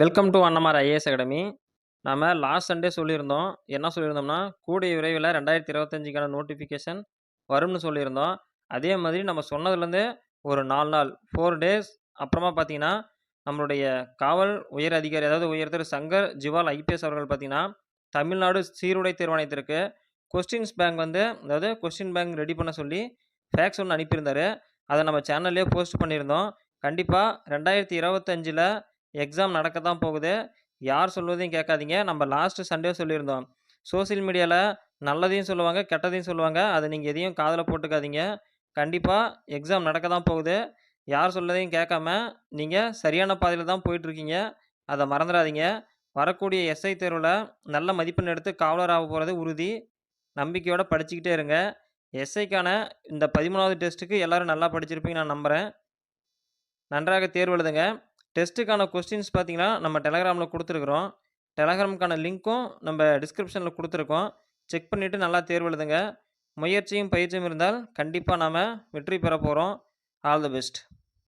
Welcome to Annamar IAS academy நாம last Sunday சொல்லியிருந்தோம். என்ன சொல்லியிருந்தோம்னா கூடிய விரைவில் ரெண்டாயிரத்தி இருபத்தஞ்சிக்கான நோட்டிஃபிகேஷன் வரும்னு சொல்லியிருந்தோம். அதே மாதிரி நம்ம சொன்னதுலேருந்து ஒரு நாலு நாள் ஃபோர் டேஸ் அப்புறமா பார்த்தீங்கன்னா நம்மளுடைய காவல் உயர் அதிகாரி அதாவது உயர் சங்கர் ஜிவால் ஐபிஎஸ் அவர்கள் பார்த்தீங்கன்னா தமிழ்நாடு சீருடை தேர்வாணையத்திற்கு கொஸ்டின்ஸ் பேங்க் வந்து அதாவது கொஸ்டின் பேங்க் ரெடி பண்ண சொல்லி ஃபேக்ஸ் ஒன்று அனுப்பியிருந்தாரு. அதை நம்ம சேனல்லே போஸ்ட் பண்ணியிருந்தோம். கண்டிப்பாக ரெண்டாயிரத்தி இருபத்தஞ்சில் எக்ஸாம் நடக்க தான் போகுது. யார் சொல்வதையும் கேட்காதீங்க. நம்ம லாஸ்ட் சண்டே சொல்லியிருந்தோம். சோஷியல் மீடியாவில் நல்லதையும் சொல்லுவாங்க கெட்டதையும் சொல்லுவாங்க. அதை நீங்கள் எதையும் காதில் போட்டுக்காதீங்க. கண்டிப்பாக எக்ஸாம் நடக்க தான் போகுது. யார் சொல்லதையும் கேட்காம நீங்கள் சரியான பாதையில் தான் போயிட்டுருக்கீங்க. அதை மறந்துடாதீங்க. வரக்கூடிய எஸ்ஐ தேர்வில் நல்ல மதிப்பெண் எடுத்து காவலர் ஆக போகிறது உறுதி. நம்பிக்கையோடு படிச்சுக்கிட்டே இருங்க. எஸ்ஐக்கான இந்த பதிமூணாவது டெஸ்ட்டுக்கு எல்லோரும் நல்லா படிச்சிருப்பீங்க நான் நம்புகிறேன் நன்றாக தேர்வு எழுதுங்க. டெஸ்ட்டுக்கான கொஸ்டின்ஸ் பார்த்தீங்கன்னா நம்ம டெலகிராமில் கொடுத்துருக்குறோம். டெலகிராமுக்கான லிங்க்கும் நம்ம டிஸ்கிரிப்ஷனில் கொடுத்துருக்கோம். செக் பண்ணிவிட்டு நல்லா தேர்வு எழுதுங்க. முயற்சியும் பயிற்சியும் இருந்தால் கண்டிப்பாக நாம் வெற்றி பெற போகிறோம் ஆல் தி பெஸ்ட்.